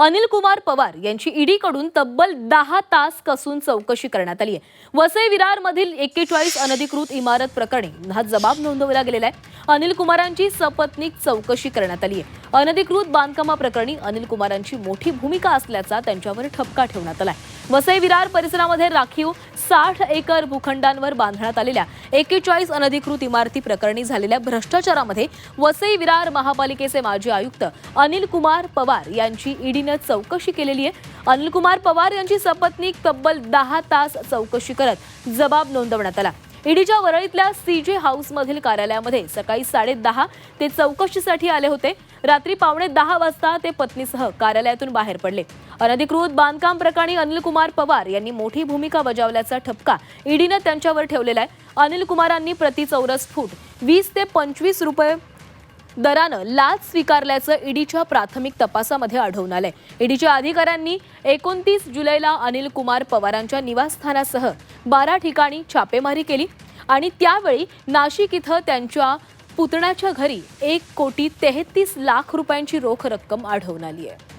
अनिल कुमार पवार यांची ईडीकडून तब्बल दहा तास कसून चौकशी करण्यात आली आहे. वसई विरारमधील एक्केचाळीस अनधिकृत इमारत प्रकरणी हा जबाब नोंदवला गेलेला आहे. अनिल कुमारांची सपत्नीक चौकशी करण्यात आली आहे. अनधिकृत बांधकामाप्रकरणी अनिल कुमारांची मोठी भूमिका असल्याचा त्यांच्यावर ठपका ठेवण्यात आला आहे. वसई विरार परिसरामध्ये राखीव साठ एकर भूखंडांवर बांधण्यात आलेल्या एकेचाळीस अनधिकृत इमारती प्रकरणी झालेल्या भ्रष्टाचारामध्ये वसई विरार महापालिकेचे माजी आयुक्त अनिल कुमार पवार यांची ईडीनं चौकशी केलेली आहे. अनिल कुमार पवार यांची सपत्नीक तब्बल दहा तास चौकशी करत जबाब नोंदवण्यात आला. ईडीच्या वरळीतल्या सीजे हाऊसमधील कार्यालयामध्ये सकाळी साडेदहा ते चौकशीसाठी आले होते. रात्री पावणे दहा वाजता ते पत्नीसह कार्यालयातून बाहेर पडले. अनधिकृत बांधकाम प्रकरणी अनिल कुमार पवार यांनी मोठी भूमिका बजावल्याचा ठपका ईडीनं त्यांच्यावर ठेवलेला आहे. अनिल कुमारांनी प्रति चौरस फूट वीस ते पंचवीस रुपये दरानं लाच स्वीकारल्याचं ईडीच्या प्राथमिक तपासामध्ये आढळून आलंय. ईडीच्या अधिकाऱ्यांनी एकोणतीस जुलैला अनिल कुमार पवारांच्या निवासस्थानासह बारा ठिकाणी छापेमारी केली आणि त्यावेळी नाशिक इथं त्यांच्या पुतण्याच्या घरी एक कोटी तेहतीस लाख रुपयांची रोख रक्कम आढळून आली आहे.